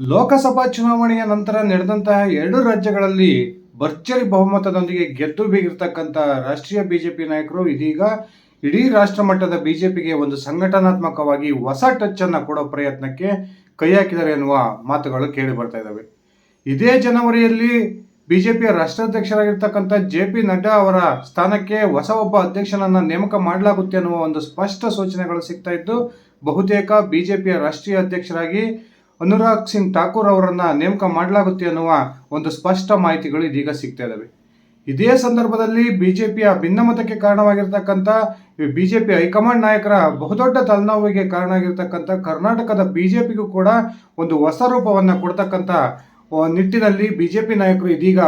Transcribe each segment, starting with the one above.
ಲೋಕಸಭಾ ಚುನಾವಣೆಯ ನಂತರ ನಡೆದಂತಹ ಎರಡು ರಾಜ್ಯಗಳಲ್ಲಿ ಭರ್ಜರಿ ಬಹುಮತದೊಂದಿಗೆ ಗೆದ್ದು ಬೀಗಿರ್ತಕ್ಕಂಥ ರಾಷ್ಟ್ರೀಯ ಬಿಜೆಪಿ ನಾಯಕರು ಇದೀಗ ಇಡೀ ರಾಷ್ಟ್ರ ಮಟ್ಟದ ಬಿಜೆಪಿಗೆ ಒಂದು ಸಂಘಟನಾತ್ಮಕವಾಗಿ ಹೊಸ ಟಚ್ ಅನ್ನ ಕೊಡೋ ಪ್ರಯತ್ನಕ್ಕೆ ಕೈ ಹಾಕಿದ್ದಾರೆ ಎನ್ನುವ ಮಾತುಗಳು ಕೇಳಿ ಬರ್ತಾ ಇದ್ದಾವೆ ಇದೇ ಜನವರಿಯಲ್ಲಿ ಬಿಜೆಪಿಯ ರಾಷ್ಟ್ರಾಧ್ಯಕ್ಷರಾಗಿರ್ತಕ್ಕಂಥ ಜೆ ಪಿ ನಡ್ಡಾ ಅವರ ಸ್ಥಾನಕ್ಕೆ ಹೊಸ ಒಬ್ಬ ಅಧ್ಯಕ್ಷನನ್ನು ನೇಮಕ ಮಾಡಲಾಗುತ್ತೆ ಅನ್ನುವ ಒಂದು ಸ್ಪಷ್ಟ ಸೂಚನೆಗಳು ಸಿಗ್ತಾ ಇದ್ದು, ಬಹುತೇಕ ಬಿಜೆಪಿಯ ರಾಷ್ಟ್ರೀಯ ಅಧ್ಯಕ್ಷರಾಗಿ ಅನುರಾಗ್ ಸಿಂಗ್ ಠಾಕೂರ್ ಅವರನ್ನ ನೇಮಕ ಮಾಡಲಾಗುತ್ತೆ ಅನ್ನುವ ಒಂದು ಸ್ಪಷ್ಟ ಮಾಹಿತಿಗಳು ಇದೀಗ ಸಿಗ್ತಾ ಇದ್ದಾವೆ ಇದೇ ಸಂದರ್ಭದಲ್ಲಿ ಬಿಜೆಪಿಯ ಭಿನ್ನಮತಕ್ಕೆ ಕಾರಣವಾಗಿರ್ತಕ್ಕಂಥ ಬಿಜೆಪಿ ಹೈಕಮಾಂಡ್ ನಾಯಕರ ಬಹುದೊಡ್ಡ ತಲೆನೋವಿಗೆ ಕಾರಣ ಆಗಿರ್ತಕ್ಕಂಥ ಕರ್ನಾಟಕದ ಬಿಜೆಪಿಗೂ ಕೂಡ ಒಂದು ಹೊಸ ರೂಪವನ್ನ ಕೊಡ್ತಕ್ಕಂಥ ನಿಟ್ಟಿನಲ್ಲಿ ಬಿಜೆಪಿ ನಾಯಕರು ಇದೀಗ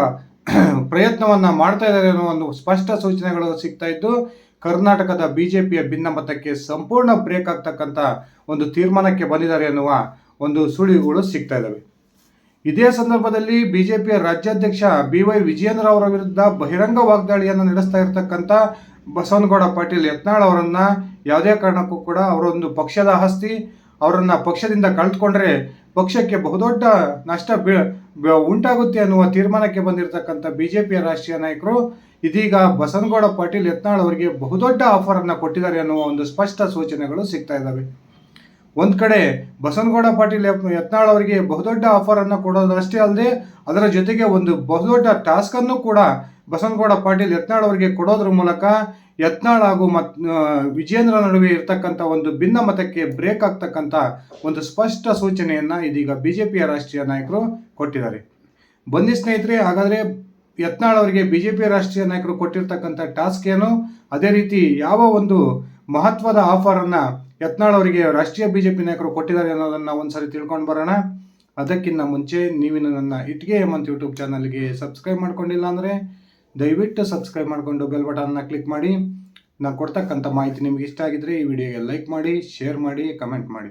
ಪ್ರಯತ್ನವನ್ನ ಮಾಡ್ತಾ ಇದ್ದಾರೆ ಅನ್ನೋ ಒಂದು ಸ್ಪಷ್ಟ ಸೂಚನೆಗಳು ಸಿಗ್ತಾ ಇದ್ದು, ಕರ್ನಾಟಕದ ಬಿಜೆಪಿಯ ಭಿನ್ನಮತಕ್ಕೆ ಸಂಪೂರ್ಣ ಬ್ರೇಕ್ ಆಗ್ತಕ್ಕಂಥ ಒಂದು ತೀರ್ಮಾನಕ್ಕೆ ಬಂದಿದ್ದಾರೆ ಅನ್ನುವ ಒಂದು ಸುಳಿವುಗಳು ಸಿಗ್ತಾ ಇದ್ದಾವೆ. ಇದೇ ಸಂದರ್ಭದಲ್ಲಿ ಬಿಜೆಪಿಯ ರಾಜ್ಯಾಧ್ಯಕ್ಷ ಬಿ ವೈ ವಿಜಯೇಂದ್ರ ಅವರ ವಿರುದ್ಧ ಬಹಿರಂಗ ವಾಗ್ದಾಳಿಯನ್ನು ನಡೆಸ್ತಾ ಇರತಕ್ಕಂಥ ಬಸವನಗೌಡ ಪಾಟೀಲ್ ಯತ್ನಾಳ್ ಅವರನ್ನ ಯಾವುದೇ ಕಾರಣಕ್ಕೂ ಕೂಡ ಅವರೊಂದು ಪಕ್ಷದ ಆಸ್ತಿ, ಅವರನ್ನ ಪಕ್ಷದಿಂದ ಕಳೆದುಕೊಂಡ್ರೆ ಪಕ್ಷಕ್ಕೆ ಬಹುದೊಡ್ಡ ನಷ್ಟ ಬೀ- ಉಂಟಾಗುತ್ತೆ ಅನ್ನುವ ತೀರ್ಮಾನಕ್ಕೆ ಬಂದಿರತಕ್ಕಂಥ ಬಿಜೆಪಿಯ ರಾಷ್ಟ್ರೀಯ ನಾಯಕರು ಇದೀಗ ಬಸನಗೌಡ ಪಾಟೀಲ್ ಯತ್ನಾಳ್ ಅವರಿಗೆ ಬಹುದೊಡ್ಡ ಆಫರ್ ಅನ್ನ ಕೊಟ್ಟಿದ್ದಾರೆ ಅನ್ನುವ ಒಂದು ಸ್ಪಷ್ಟ ಸೂಚನೆಗಳು ಸಿಗ್ತಾ ಇದ್ದಾವೆ. ಒಂದ್ ಕಡೆ ಬಸವನಗೌಡ ಪಾಟೀಲ್ ಯತ್- ಯತ್ನಾಳ್ ಅವರಿಗೆ ಬಹುದೊಡ್ಡ ಆಫರ್ ಅನ್ನು ಕೊಡೋದಷ್ಟೇ ಅಲ್ಲದೆ ಅದರ ಜೊತೆಗೆ ಒಂದು ಬಹುದೊಡ್ಡ ಟಾಸ್ಕ್ ಅನ್ನು ಕೂಡ ಬಸವನಗೌಡ ಪಾಟೀಲ್ ಯತ್ನಾಳ್ ಅವರಿಗೆ ಕೊಡೋದ್ರ ಮೂಲಕ ಯತ್ನಾಳ್ ಹಾಗೂ ಮತ್ ವಿಜೇಂದ್ರ ನಡುವೆ ಇರತಕ್ಕಂಥ ಒಂದು ಭಿನ್ನ ಮತಕ್ಕೆ ಬ್ರೇಕ್ ಆಗ್ತಕ್ಕಂಥ ಒಂದು ಸ್ಪಷ್ಟ ಸೂಚನೆಯನ್ನ ಇದೀಗ ಬಿಜೆಪಿಯ ರಾಷ್ಟ್ರೀಯ ನಾಯಕರು ಕೊಟ್ಟಿದ್ದಾರೆ. ಬನ್ನಿ ಸ್ನೇಹಿತರೆ, ಹಾಗಾದ್ರೆ ಯತ್ನಾಳ್ ಅವರಿಗೆ ಬಿಜೆಪಿ ರಾಷ್ಟ್ರೀಯ ನಾಯಕರು ಕೊಟ್ಟಿರ್ತಕ್ಕಂಥ ಟಾಸ್ಕ್ ಏನು? ಅದೇ ರೀತಿ ಯಾವ ಒಂದು ಮಹತ್ವದ ಆಫರ್ ಅನ್ನ ಯತ್ನಾಳ್ ಅವರಿಗೆ ರಾಷ್ಟ್ರೀಯ ಬಿಜೆಪಿ ನಾಯಕರು ಕೊಟ್ಟಿದ್ದಾರೆ ಅನ್ನೋದನ್ನ ಒಂದ್ಸರಿ ತಿಳ್ಕೊಂಡು ಬರೋಣ. ಅದಕ್ಕಿಂತ ಮುಂಚೆ ನೀವಿನ ನನ್ನ ಇಟ್ಗೆ ಹೇಮಂತ್ ಯೂಟ್ಯೂಬ್ ಚಾನಲ್ಗೆ ಸಬ್ಸ್ಕ್ರೈಬ್ ಮಾಡ್ಕೊಂಡಿಲ್ಲ ಅಂದರೆ ದಯವಿಟ್ಟು ಸಬ್ಸ್ಕ್ರೈಬ್ ಮಾಡಿಕೊಂಡು ಬೆಲ್ ಬಟನ್ನ ಕ್ಲಿಕ್ ಮಾಡಿ. ನಾನು ಕೊಡ್ತಕ್ಕಂಥ ಮಾಹಿತಿ ನಿಮ್ಗೆ ಇಷ್ಟ ಆಗಿದ್ರೆ ಈ ವಿಡಿಯೋಗೆ ಲೈಕ್ ಮಾಡಿ, ಶೇರ್ ಮಾಡಿ, ಕಮೆಂಟ್ ಮಾಡಿ.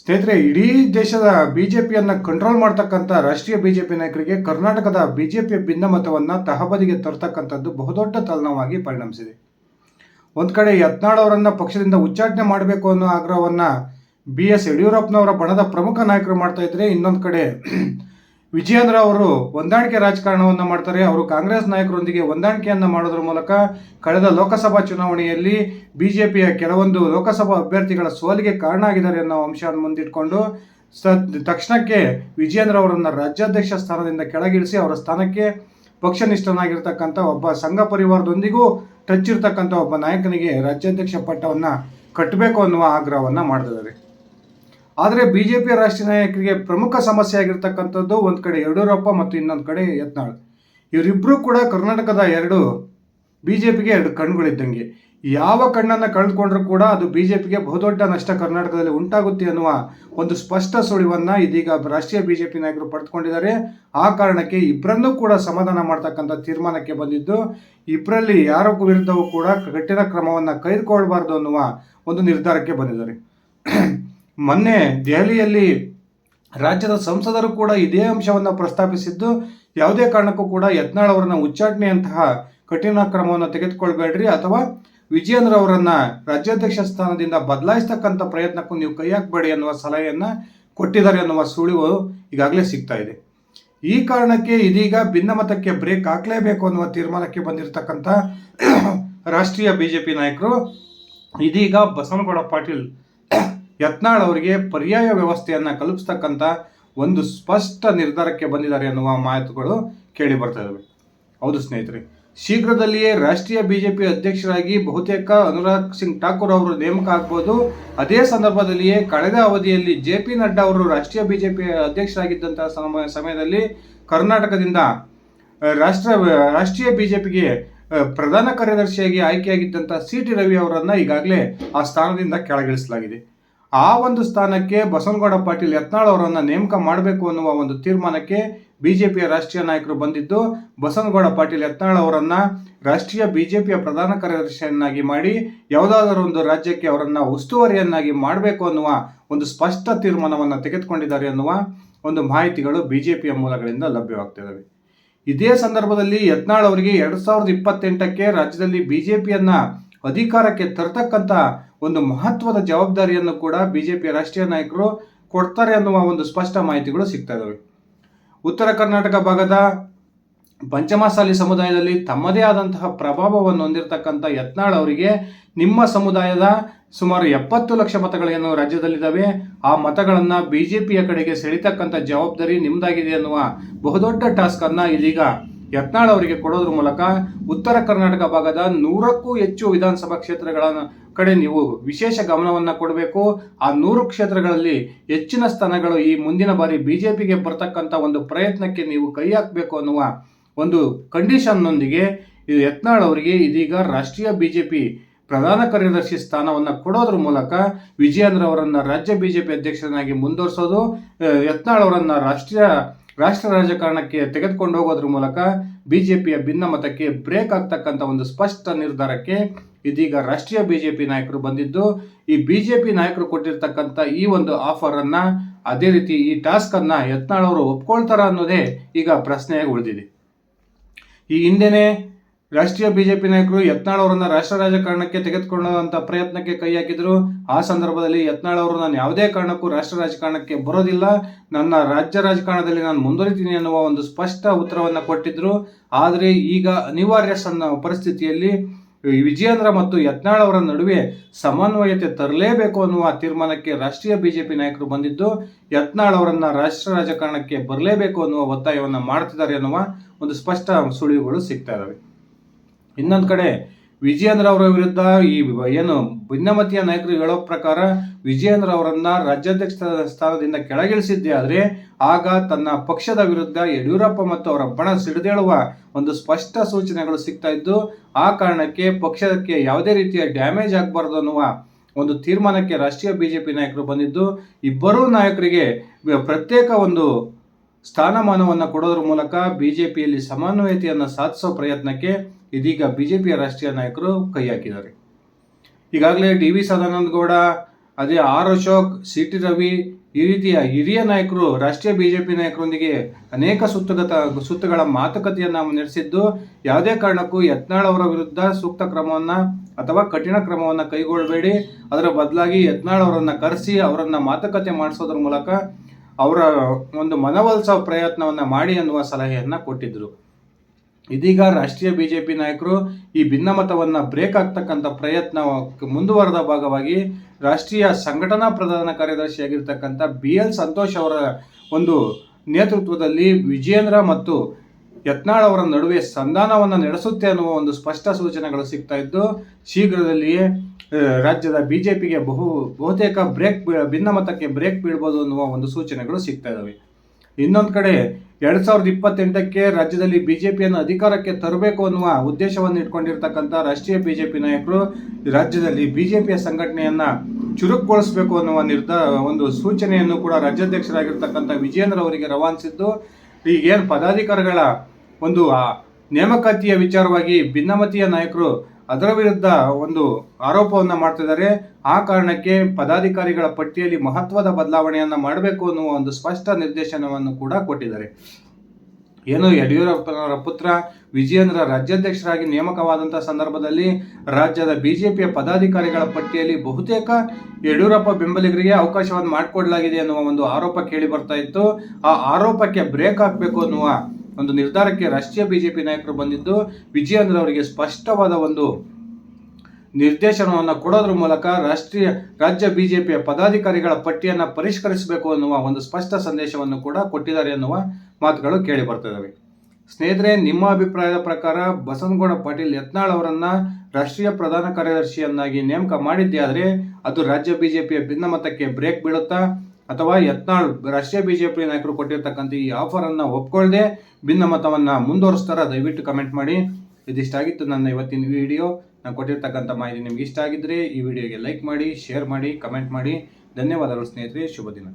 ಸ್ನೇಹಿತರೆ, ಇಡೀ ದೇಶದ ಬಿಜೆಪಿಯನ್ನ ಕಂಟ್ರೋಲ್ ಮಾಡ್ತಕ್ಕಂಥ ರಾಷ್ಟ್ರೀಯ ಬಿಜೆಪಿ ನಾಯಕರಿಗೆ ಕರ್ನಾಟಕದ ಬಿಜೆಪಿಯ ಭಿನ್ನಮತವನ್ನ ತಹಬದಿಗೆ ತರ್ತಕ್ಕಂಥದ್ದು ಬಹುದೊಡ್ಡ ತಲೆನೋವಾಗಿ ಪರಿಣಮಿಸಿದೆ. ಒಂದ್ ಕಡೆ ಯತ್ನಾಳ್ ಅವರನ್ನ ಪಕ್ಷದಿಂದ ಉಚ್ಚಾಟನೆ ಮಾಡಬೇಕು ಅನ್ನೋ ಆಗ್ರಹವನ್ನ ಬಿ ಎಸ್ ಯಡಿಯೂರಪ್ಪನವರ ಬಣದ ಪ್ರಮುಖ ನಾಯಕರು ಮಾಡ್ತಾ ಇದ್ರೆ ಇನ್ನೊಂದ್ ಕಡೆ ವಿಜಯೇಂದ್ರ ಅವರು ಹೊಂದಾಣಿಕೆ ರಾಜಕಾರಣವನ್ನು ಮಾಡ್ತಾರೆ. ಅವರು ಕಾಂಗ್ರೆಸ್ ನಾಯಕರೊಂದಿಗೆ ಹೊಂದಾಣಿಕೆಯನ್ನು ಮಾಡೋದ್ರ ಮೂಲಕ ಕಳೆದ ಲೋಕಸಭಾ ಚುನಾವಣೆಯಲ್ಲಿ ಬಿಜೆಪಿಯ ಕೆಲವೊಂದು ಲೋಕಸಭಾ ಅಭ್ಯರ್ಥಿಗಳ ಸೋಲಿಗೆ ಕಾರಣ ಆಗಿದ್ದಾರೆ ಅನ್ನೋ ಅಂಶವನ್ನು ಮುಂದಿಟ್ಕೊಂಡು ಸ ತಕ್ಷಣಕ್ಕೆ ವಿಜಯೇಂದ್ರ ಅವರನ್ನು ರಾಜ್ಯಾಧ್ಯಕ್ಷ ಸ್ಥಾನದಿಂದ ಕೆಳಗಿಳಿಸಿ ಅವರ ಸ್ಥಾನಕ್ಕೆ ಪಕ್ಷನಿಷ್ಠನಾಗಿರ್ತಕ್ಕಂಥ ಒಬ್ಬ ಸಂಘ ಪರಿವಾರದೊಂದಿಗೂ ಟಚ್ ಇರ್ತಕ್ಕಂಥ ಒಬ್ಬ ನಾಯಕನಿಗೆ ರಾಜ್ಯಾಧ್ಯಕ್ಷ ಪಟ್ಟವನ್ನು ಕಟ್ಟಬೇಕು ಅನ್ನುವ ಆಗ್ರಹವನ್ನು ಮಾಡಿದ್ದಾರೆ ಆದರೆ ಬಿಜೆಪಿಯ ರಾಷ್ಟ್ರೀಯ ನಾಯಕರಿಗೆ ಪ್ರಮುಖ ಸಮಸ್ಯೆ ಆಗಿರ್ತಕ್ಕಂಥದ್ದು ಒಂದು ಕಡೆ ಯಡಿಯೂರಪ್ಪ ಮತ್ತು ಇನ್ನೊಂದು ಕಡೆ ಯತ್ನಾಳ್. ಇವರಿಬ್ಬರೂ ಕೂಡ ಕರ್ನಾಟಕದ ಎರಡು ಬಿಜೆಪಿಗೆ ಎರಡು ಕಣ್ಣುಗಳಿದ್ದಂಗೆ ಯಾವ ಕಣ್ಣನ್ನು ಕಳೆದುಕೊಂಡ್ರೂ ಕೂಡ ಅದು ಬಿ ಜೆ ಪಿಗೆ ಬಹುದೊಡ್ಡ ನಷ್ಟ ಕರ್ನಾಟಕದಲ್ಲಿ ಉಂಟಾಗುತ್ತೆ ಅನ್ನುವ ಒಂದು ಸ್ಪಷ್ಟ ಸುಳಿವನ್ನು ಇದೀಗ ರಾಷ್ಟ್ರೀಯ ಬಿ ಜೆ ಪಿ ನಾಯಕರು ಪಡೆದುಕೊಂಡಿದ್ದಾರೆ. ಆ ಕಾರಣಕ್ಕೆ ಇಬ್ಬರನ್ನೂ ಕೂಡ ಸಮಾಧಾನ ಮಾಡ್ತಕ್ಕಂಥ ತೀರ್ಮಾನಕ್ಕೆ ಬಂದಿದ್ದು ಇಬ್ಬರಲ್ಲಿ ಯಾರ ವಿರುದ್ಧವೂ ಕೂಡ ಕಠಿಣ ಕ್ರಮವನ್ನು ಕೈಗೊಳ್ಳಬಾರದು ಅನ್ನುವ ಒಂದು ನಿರ್ಧಾರಕ್ಕೆ ಬಂದಿದ್ದಾರೆ. ಮೊನ್ನೆ ದೆಹಲಿಯಲ್ಲಿ ರಾಜ್ಯದ ಸಂಸದರು ಕೂಡ ಇದೇ ಅಂಶವನ್ನು ಪ್ರಸ್ತಾಪಿಸಿದ್ದು, ಯಾವುದೇ ಕಾರಣಕ್ಕೂ ಕೂಡ ಯತ್ನಾಳ್ ಅವರನ್ನ ಉಚ್ಚಾಟನೆಯಂತಹ ಕಠಿಣ ಕ್ರಮವನ್ನು ತೆಗೆದುಕೊಳ್ಬೇಡ್ರಿ ಅಥವಾ ವಿಜಯೇಂದ್ರ ಅವರನ್ನ ರಾಜ್ಯಾಧ್ಯಕ್ಷ ಸ್ಥಾನದಿಂದ ಬದಲಾಯಿಸ್ತಕ್ಕಂಥ ಪ್ರಯತ್ನಕ್ಕೂ ನೀವು ಕೈ ಹಾಕಬೇಡಿ ಅನ್ನುವ ಸಲಹೆಯನ್ನ ಕೊಟ್ಟಿದ್ದಾರೆ ಅನ್ನುವ ಸುಳಿವು ಈಗಾಗಲೇ ಸಿಗ್ತಾ ಇದೆ. ಈ ಕಾರಣಕ್ಕೆ ಇದೀಗ ಭಿನ್ನಮತಕ್ಕೆ ಬ್ರೇಕ್ ಹಾಕಲೇಬೇಕು ಅನ್ನುವ ತೀರ್ಮಾನಕ್ಕೆ ಬಂದಿರತಕ್ಕಂತ ರಾಷ್ಟ್ರೀಯ ಬಿಜೆಪಿ ನಾಯಕರು ಇದೀಗ ಬಸವನಗೌಡ ಪಾಟೀಲ್ ಯತ್ನಾಳ್ ಅವರಿಗೆ ಪರ್ಯಾಯ ವ್ಯವಸ್ಥೆಯನ್ನ ಕಲ್ಪಿಸ್ತಕ್ಕಂಥ ಒಂದು ಸ್ಪಷ್ಟ ನಿರ್ಧಾರಕ್ಕೆ ಬಂದಿದ್ದಾರೆ ಅನ್ನುವ ಮಾತುಗಳು ಕೇಳಿ ಬರ್ತಾ ಇದಾವೆ. ಹೌದು ಸ್ನೇಹಿತರೆ ಶೀಘ್ರದಲ್ಲಿಯೇ ರಾಷ್ಟ್ರೀಯ ಬಿಜೆಪಿ ಅಧ್ಯಕ್ಷರಾಗಿ ಬಹುತೇಕ ಅನುರಾಗ್ ಸಿಂಗ್ ಠಾಕೂರ್ ಅವರು ನೇಮಕ ಆಗ್ಬೋದು. ಅದೇ ಸಂದರ್ಭದಲ್ಲಿಯೇ ಕಳೆದ ಅವಧಿಯಲ್ಲಿ ಜೆ ಪಿ ನಡ್ಡಾ ಅವರು ರಾಷ್ಟ್ರೀಯ ಬಿಜೆಪಿ ಅಧ್ಯಕ್ಷರಾಗಿದ್ದಂತಹ ಸಮ, ಸಮಯದಲ್ಲಿ ಕರ್ನಾಟಕದಿಂದ ರಾಷ್ಟ್ರ, ರಾಷ್ಟ್ರೀಯ ಬಿಜೆಪಿಗೆ ಪ್ರಧಾನ ಕಾರ್ಯದರ್ಶಿಯಾಗಿ ಆಯ್ಕೆಯಾಗಿದ್ದಂಥ ಸಿ ಟಿ ರವಿ ಅವರನ್ನು ಈಗಾಗಲೇ ಆ ಸ್ಥಾನದಿಂದ ಕೆಳಗಿಳಿಸಲಾಗಿದೆ. ಆ ಒಂದು ಸ್ಥಾನಕ್ಕೆ ಬಸವನಗೌಡ ಪಾಟೀಲ್ ಯತ್ನಾಳ್ ಅವರನ್ನು ನೇಮಕ ಮಾಡಬೇಕು ಅನ್ನುವ ಒಂದು ತೀರ್ಮಾನಕ್ಕೆ ಬಿಜೆಪಿಯ ರಾಷ್ಟ್ರೀಯ ನಾಯಕರು ಬಂದಿದ್ದು, ಬಸವನಗೌಡ ಪಾಟೀಲ್ ಯತ್ನಾಳ್ ಅವರನ್ನು ರಾಷ್ಟ್ರೀಯ ಬಿಜೆಪಿಯ ಪ್ರಧಾನ ಕಾರ್ಯದರ್ಶಿಯನ್ನಾಗಿ ಮಾಡಿ, ಯಾವುದಾದರೂ ಒಂದು ರಾಜ್ಯಕ್ಕೆ ಅವರನ್ನು ಉಸ್ತುವಾರಿಯನ್ನಾಗಿ ಮಾಡಬೇಕು ಅನ್ನುವ ಒಂದು ಸ್ಪಷ್ಟ ತೀರ್ಮಾನವನ್ನು ತೆಗೆದುಕೊಂಡಿದ್ದಾರೆ ಅನ್ನುವ ಒಂದು ಮಾಹಿತಿಗಳು ಬಿಜೆಪಿಯ ಮೂಲಗಳಿಂದ ಲಭ್ಯವಾಗ್ತಿದ್ದಾವೆ ಇದೇ ಸಂದರ್ಭದಲ್ಲಿ ಯತ್ನಾಳ್ ಅವರಿಗೆ ಎರಡ್ ಸಾವಿರದ ಇಪ್ಪತ್ತೆಂಟಕ್ಕೆ ರಾಜ್ಯದಲ್ಲಿ ಬಿಜೆಪಿಯನ್ನ ಅಧಿಕಾರಕ್ಕೆ ತರ್ತಕ್ಕಂಥ ಒಂದು ಮಹತ್ವದ ಜವಾಬ್ದಾರಿಯನ್ನು ಕೂಡ ಬಿಜೆಪಿಯ ರಾಷ್ಟ್ರೀಯ ನಾಯಕರು ಕೊಡ್ತಾರೆ ಅನ್ನುವ ಒಂದು ಸ್ಪಷ್ಟ ಮಾಹಿತಿಗಳು ಸಿಗ್ತಾ ಇದಾವೆ. ಉತ್ತರ ಕರ್ನಾಟಕ ಭಾಗದ ಪಂಚಮಸಾಲಿ ಸಮುದಾಯದಲ್ಲಿ ತಮ್ಮದೇ ಆದಂತಹ ಪ್ರಭಾವವನ್ನು ಹೊಂದಿರತಕ್ಕಂಥ ಯತ್ನಾಳ್ ಅವರಿಗೆ ನಿಮ್ಮ ಸಮುದಾಯದ ಸುಮಾರು ಎಪ್ಪತ್ತು ಲಕ್ಷ ಮತಗಳೇನು ರಾಜ್ಯದಲ್ಲಿದ್ದಾವೆ. ಆ ಮತಗಳನ್ನು ಬಿ ಜೆ ಪಿಯ ಕಡೆಗೆ ಸೆಳಿತಕ್ಕಂಥ ಜವಾಬ್ದಾರಿ ನಿಮ್ಮದಾಗಿದೆ ಅನ್ನುವ ಬಹುದೊಡ್ಡ ಟಾಸ್ಕ್ ಅನ್ನ ಇದೀಗ ಯತ್ನಾಳ್ ಅವರಿಗೆ ಕೊಡೋದ್ರ ಮೂಲಕ ಉತ್ತರ ಕರ್ನಾಟಕ ಭಾಗದ ನೂರಕ್ಕೂ ಹೆಚ್ಚು ವಿಧಾನಸಭಾ ಕ್ಷೇತ್ರಗಳ ಕಡೆ ನೀವು ವಿಶೇಷ ಗಮನವನ್ನು ಕೊಡಬೇಕು. ಆ ನೂರು ಕ್ಷೇತ್ರಗಳಲ್ಲಿ ಹೆಚ್ಚಿನ ಸ್ಥಾನಗಳು ಈ ಮುಂದಿನ ಬಾರಿ ಬಿಜೆಪಿಗೆ ಬರ್ತಕ್ಕಂಥ ಒಂದು ಪ್ರಯತ್ನಕ್ಕೆ ನೀವು ಕೈ ಹಾಕಬೇಕು ಅನ್ನುವ ಒಂದು ಕಂಡೀಷನ್ನೊಂದಿಗೆ ಯತ್ನಾಳ್ ಅವರಿಗೆ ಇದೀಗ ರಾಷ್ಟ್ರೀಯ ಬಿಜೆಪಿ ಪ್ರಧಾನ ಕಾರ್ಯದರ್ಶಿ ಸ್ಥಾನವನ್ನು ಕೊಡೋದ್ರ ಮೂಲಕ ವಿಜಯೇಂದ್ರ ಅವರನ್ನು ರಾಜ್ಯ ಬಿಜೆಪಿ ಅಧ್ಯಕ್ಷರನ್ನಾಗಿ ಮುಂದುವರಿಸೋದು. ಯತ್ನಾಳ್ ಅವರನ್ನು ರಾಷ್ಟ್ರೀಯ ರಾಷ್ಟ್ರ ರಾಜಕಾರಣಕ್ಕೆ ತೆಗೆದುಕೊಂಡು ಹೋಗೋದ್ರ ಮೂಲಕ ಬಿಜೆಪಿಯ ಭಿನ್ನಮತಕ್ಕೆ ಬ್ರೇಕ್ ಆಗ್ತಕ್ಕಂಥ ಒಂದು ಸ್ಪಷ್ಟ ನಿರ್ಧಾರಕ್ಕೆ ಇದೀಗ ರಾಷ್ಟ್ರೀಯ ಬಿಜೆಪಿ ನಾಯಕರು ಬಂದಿದ್ದು, ಈ ಬಿಜೆಪಿ ನಾಯಕರು ಕೊಟ್ಟಿರ್ತಕ್ಕಂಥ ಈ ಒಂದು ಆಫರ್ ಅನ್ನ ಅದೇ ರೀತಿ ಈ ಟಾಸ್ಕ್ ಅನ್ನ ಯತ್ನಾಳ್ ಅವರು ಒಪ್ಕೊಳ್ತಾರ ಅನ್ನೋದೇ ಈಗ ಪ್ರಶ್ನೆಯಾಗಿ ಉಳಿದಿದೆ. ಈ ಹಿಂದೆನೆ ರಾಷ್ಟ್ರೀಯ ಬಿಜೆಪಿ ನಾಯಕರು ಯತ್ನಾಳ್ ಅವರನ್ನ ರಾಷ್ಟ್ರ ರಾಜಕಾರಣಕ್ಕೆ ತೆಗೆದುಕೊಳ್ಳುವಂತ ಪ್ರಯತ್ನಕ್ಕೆ ಕೈ ಹಾಕಿದ್ರು. ಆ ಸಂದರ್ಭದಲ್ಲಿ ಯತ್ನಾಳ್ ಅವರು ನಾನು ಯಾವುದೇ ಕಾರಣಕ್ಕೂ ರಾಷ್ಟ್ರ ರಾಜಕಾರಣಕ್ಕೆ ಬರೋದಿಲ್ಲ. ನನ್ನ ರಾಜ್ಯ ರಾಜಕಾರಣದಲ್ಲಿ ನಾನು ಮುಂದುವರಿತೀನಿ ಅನ್ನುವ ಒಂದು ಸ್ಪಷ್ಟ ಉತ್ತರವನ್ನ ಕೊಟ್ಟಿದ್ರು. ಆದರೆ ಈಗ ಅನಿವಾರ್ಯ ಸಣ್ಣ ಪರಿಸ್ಥಿತಿಯಲ್ಲಿ ವಿಜಯೇಂದ್ರ ಮತ್ತು ಯತ್ನಾಳ್ ಅವರ ನಡುವೆ ಸಮನ್ವಯತೆ ತರಲೇಬೇಕು ಅನ್ನುವ ತೀರ್ಮಾನಕ್ಕೆ ರಾಷ್ಟ್ರೀಯ ಬಿಜೆಪಿ ನಾಯಕರು ಬಂದಿದ್ದು ಯತ್ನಾಳ್ ಅವರನ್ನ ರಾಷ್ಟ್ರ ರಾಜಕಾರಣಕ್ಕೆ ಬರಲೇಬೇಕು ಅನ್ನುವ ಒತ್ತಾಯವನ್ನು ಮಾಡ್ತಿದ್ದಾರೆ ಅನ್ನುವ ಒಂದು ಸ್ಪಷ್ಟ ಸುಳಿವುಗಳು ಸಿಗ್ತಾ ಇದಾವೆ ಇನ್ನೊಂದು ಕಡೆ, ವಿಜಯೇಂದ್ರ ಅವರ ವಿರುದ್ಧ ಈ ಏನು ಭಿನ್ನಮತೀಯ ನಾಯಕರು ಹೇಳೋ ಪ್ರಕಾರ ವಿಜಯೇಂದ್ರ ಅವರನ್ನ ರಾಜ್ಯಾಧ್ಯಕ್ಷ ಸ್ಥಾನದಿಂದ ಕೆಳಗಿಳಿಸಿದ್ದೆ ಆದರೆ, ಆಗ ತನ್ನ ಪಕ್ಷದ ವಿರುದ್ಧ ಯಡಿಯೂರಪ್ಪ ಮತ್ತು ಅವರ ಬಣ ಸಿಡಿದೇಳುವ ಒಂದು ಸ್ಪಷ್ಟ ಸೂಚನೆಗಳು ಸಿಗ್ತಾ ಇದ್ದು, ಆ ಕಾರಣಕ್ಕೆ ಪಕ್ಷಕ್ಕೆ ಯಾವುದೇ ರೀತಿಯ ಡ್ಯಾಮೇಜ್ ಆಗಬಾರ್ದು ಅನ್ನುವ ಒಂದು ತೀರ್ಮಾನಕ್ಕೆ ರಾಷ್ಟ್ರೀಯ ಬಿಜೆಪಿ ನಾಯಕರು ಬಂದಿದ್ದು, ಇಬ್ಬರೂ ನಾಯಕರಿಗೆ ಪ್ರತ್ಯೇಕ ಒಂದು ಸ್ಥಾನಮಾನವನ್ನು ಕೊಡೋದ್ರ ಮೂಲಕ ಬಿಜೆಪಿಯಲ್ಲಿ ಸಮನ್ವಯತೆಯನ್ನು ಸಾಧಿಸೋ ಪ್ರಯತ್ನಕ್ಕೆ ಇದೀಗ ಬಿಜೆಪಿಯ ರಾಷ್ಟ್ರೀಯ ನಾಯಕರು ಕೈ ಹಾಕಿದ್ದಾರೆ. ಈಗಾಗಲೇ ಡಿ ವಿ ಸದಾನಂದ ಗೌಡ, ಅದೇ R Ashok, C T Ravi ಈ ರೀತಿಯ ಹಿರಿಯ ನಾಯಕರು, ರಾಷ್ಟ್ರೀಯ ಬಿಜೆಪಿ ನಾಯಕರೊಂದಿಗೆ ಅನೇಕ ಸುತ್ತುಗತ ಸುತ್ತುಗಳ ಮಾತುಕತೆಯನ್ನು ನಡೆಸಿದ್ದು, ಯಾವುದೇ ಕಾರಣಕ್ಕೂ ಯತ್ನಾಳ್ ಅವರ ವಿರುದ್ಧ ಸೂಕ್ತ ಕ್ರಮವನ್ನು ಅಥವಾ ಕಠಿಣ ಕ್ರಮವನ್ನು ಕೈಗೊಳ್ಳಬೇಡಿ. ಅದರ ಬದಲಾಗಿ ಯತ್ನಾಳ್ ಅವರನ್ನು ಕರೆಸಿ ಅವರನ್ನು ಮಾತುಕತೆ ಮಾಡಿಸೋದ್ರ ಮೂಲಕ ಅವರ ಒಂದು ಮನವೊಲಿಸೋ ಪ್ರಯತ್ನವನ್ನು ಮಾಡಿ ಅನ್ನುವ ಸಲಹೆಯನ್ನು ಕೊಟ್ಟಿದ್ದರು ಇದೀಗ ರಾಷ್ಟ್ರೀಯ ಬಿಜೆಪಿ ನಾಯಕರು ಈ ಭಿನ್ನಮತವನ್ನು ಬ್ರೇಕ್ ಆಗ್ತಕ್ಕಂಥ ಪ್ರಯತ್ನ ಮುಂದುವರೆದ ಭಾಗವಾಗಿ ರಾಷ್ಟ್ರೀಯ ಸಂಘಟನಾ ಪ್ರಧಾನ ಕಾರ್ಯದರ್ಶಿಯಾಗಿರ್ತಕ್ಕಂಥ ಬಿ ಎಲ್ ಸಂತೋಷ್ ಅವರ ಒಂದು ನೇತೃತ್ವದಲ್ಲಿ ವಿಜೇಂದ್ರ ಮತ್ತು ಯತ್ನಾಳ್ ಅವರ ನಡುವೆ ಸಂಧಾನವನ್ನು ನಡೆಸುತ್ತೆ ಅನ್ನುವ ಒಂದು ಸ್ಪಷ್ಟ ಸೂಚನೆಗಳು ಸಿಗ್ತಾ ಇದ್ದು, ಶೀಘ್ರದಲ್ಲಿಯೇ ರಾಜ್ಯದ ಬಿಜೆಪಿಗೆ ಬಹು, ಬಹುತೇಕ ಬ್ರೇಕ್ ಭಿನ್ನಮತಕ್ಕೆ ಬ್ರೇಕ್ ಬೀಳ್ಬೋದು ಅನ್ನುವ ಒಂದು ಸೂಚನೆಗಳು ಸಿಗ್ತಾ ಇದ್ದಾವೆ ಇನ್ನೊಂದು ಕಡೆ ಎರಡ್ ಸಾವಿರದ ಇಪ್ಪತ್ತೆಂಟಕ್ಕೆ ರಾಜ್ಯದಲ್ಲಿ ಬಿಜೆಪಿಯನ್ನು ಅಧಿಕಾರಕ್ಕೆ ತರಬೇಕು ಅನ್ನುವ ಉದ್ದೇಶವನ್ನು ಇಟ್ಕೊಂಡಿರ್ತಕ್ಕಂಥ ರಾಷ್ಟ್ರೀಯ ಬಿಜೆಪಿ ನಾಯಕರು ರಾಜ್ಯದಲ್ಲಿ ಬಿಜೆಪಿಯ ಸಂಘಟನೆಯನ್ನ ಚುರುಕುಗೊಳಿಸಬೇಕು ಅನ್ನುವ ನಿರ್ಧಾರ ಒಂದು ಸೂಚನೆಯನ್ನು ಕೂಡ ರಾಜ್ಯಾಧ್ಯಕ್ಷರಾಗಿರ್ತಕ್ಕಂಥ ವಿಜಯೇಂದ್ರ ಅವರಿಗೆ ರವಾನಿಸಿದ್ದು, ಈಗೇನು ಪದಾಧಿಕಾರಿಗಳ ಒಂದು ನೇಮಕಾತಿಯ ವಿಚಾರವಾಗಿ ಭಿನ್ನಮತೀಯ ನಾಯಕರು ಅದರ ವಿರುದ್ಧ ಒಂದು ಆರೋಪವನ್ನು ಮಾಡ್ತಿದ್ದಾರೆ ಆ ಕಾರಣಕ್ಕೆ ಪದಾಧಿಕಾರಿಗಳ ಪಟ್ಟಿಯಲ್ಲಿ ಮಹತ್ವದ ಬದಲಾವಣೆಯನ್ನು ಮಾಡಬೇಕು ಅನ್ನುವ ಒಂದು ಸ್ಪಷ್ಟ ನಿರ್ದೇಶನವನ್ನು ಕೂಡ ಕೊಟ್ಟಿದ್ದಾರೆ. ಏನು ಯಡಿಯೂರಪ್ಪನವರ ಪುತ್ರ, ವಿಜಯೇಂದ್ರ ರಾಜ್ಯಾಧ್ಯಕ್ಷರಾಗಿ ನೇಮಕವಾದಂಥ ಸಂದರ್ಭದಲ್ಲಿ ರಾಜ್ಯದ ಬಿಜೆಪಿಯ ಪದಾಧಿಕಾರಿಗಳ ಪಟ್ಟಿಯಲ್ಲಿ ಬಹುತೇಕ ಯಡಿಯೂರಪ್ಪ ಬೆಂಬಲಿಗರಿಗೆ ಅವಕಾಶವನ್ನು ಮಾಡಿಕೊಡಲಾಗಿದೆ ಅನ್ನುವ ಒಂದು ಆರೋಪ ಕೇಳಿ ಬರ್ತಾ ಇತ್ತು. ಆ ಆರೋಪಕ್ಕೆ ಬ್ರೇಕ್ ಹಾಕಬೇಕು ಅನ್ನುವ ಒಂದು ನಿರ್ಧಾರಕ್ಕೆ ರಾಷ್ಟ್ರೀಯ ಬಿಜೆಪಿ ನಾಯಕರು ಬಂದಿದ್ದು, ವಿಜಯೇಂದ್ರ ಅವರಿಗೆ ಸ್ಪಷ್ಟವಾದ ಒಂದು ನಿರ್ದೇಶನವನ್ನು ಕೊಡೋದ್ರ ಮೂಲಕ ರಾಷ್ಟ್ರೀಯ, ರಾಜ್ಯ ಬಿಜೆಪಿಯ ಪದಾಧಿಕಾರಿಗಳ ಪಟ್ಟಿಯನ್ನು ಪರಿಷ್ಕರಿಸಬೇಕು ಅನ್ನುವ ಒಂದು ಸ್ಪಷ್ಟ ಸಂದೇಶವನ್ನು ಕೂಡ ಕೊಟ್ಟಿದ್ದಾರೆ ಅನ್ನುವ ಮಾತುಗಳು ಕೇಳಿ ಬರ್ತಿದ್ದಾವೆ ಸ್ನೇಹಿತರೆ, ನಿಮ್ಮ ಅಭಿಪ್ರಾಯದ ಪ್ರಕಾರ ಬಸವನಗೌಡ ಪಾಟೀಲ್ ಯತ್ನಾಳ್ ಅವರನ್ನ ರಾಷ್ಟ್ರೀಯ ಪ್ರಧಾನ ಕಾರ್ಯದರ್ಶಿಯನ್ನಾಗಿ ನೇಮಕ ಮಾಡಿದ್ದೇ ಆದರೆ ಅದು ರಾಜ್ಯ ಬಿಜೆಪಿಯ ಭಿನ್ನಮತಕ್ಕೆ ಬ್ರೇಕ್ ಬೀಳುತ್ತಾ ಅಥವಾ ಯತ್ನಾಳ್ ರಾಷ್ಟ್ರೀಯ ಬಿಜೆಪಿ ನಾಯಕರು ಕೊಟ್ಟಿರ್ತಕ್ಕಂಥ ಈ ಆಫರ್ ಅನ್ನ ಒಪ್ಕೊಳ್ಳದೆ ಭಿನ್ನಮತವನ್ನ ಮುಂದುವರಿಸ್ತಾರ, ದಯವಿಟ್ಟು ಕಮೆಂಟ್ ಮಾಡಿ. ಇದಿಷ್ಟಾಗಿತ್ತು ನನ್ನ ಇವತ್ತಿನ ವಿಡಿಯೋ ನಾನು ಕೊಟ್ಟಿರ್ತಕ್ಕಂಥ ಮಾಹಿತಿ ನಿಮ್ಗೆ ಇಷ್ಟ ಆಗಿದ್ರೆ ಈ ವಿಡಿಯೋಗೆ ಲೈಕ್ ಮಾಡಿ ಶೇರ್ ಮಾಡಿ ಕಮೆಂಟ್ ಮಾಡಿ. ಧನ್ಯವಾದಗಳು ಸ್ನೇಹಿತರೆ, ಶುಭ ದಿನ.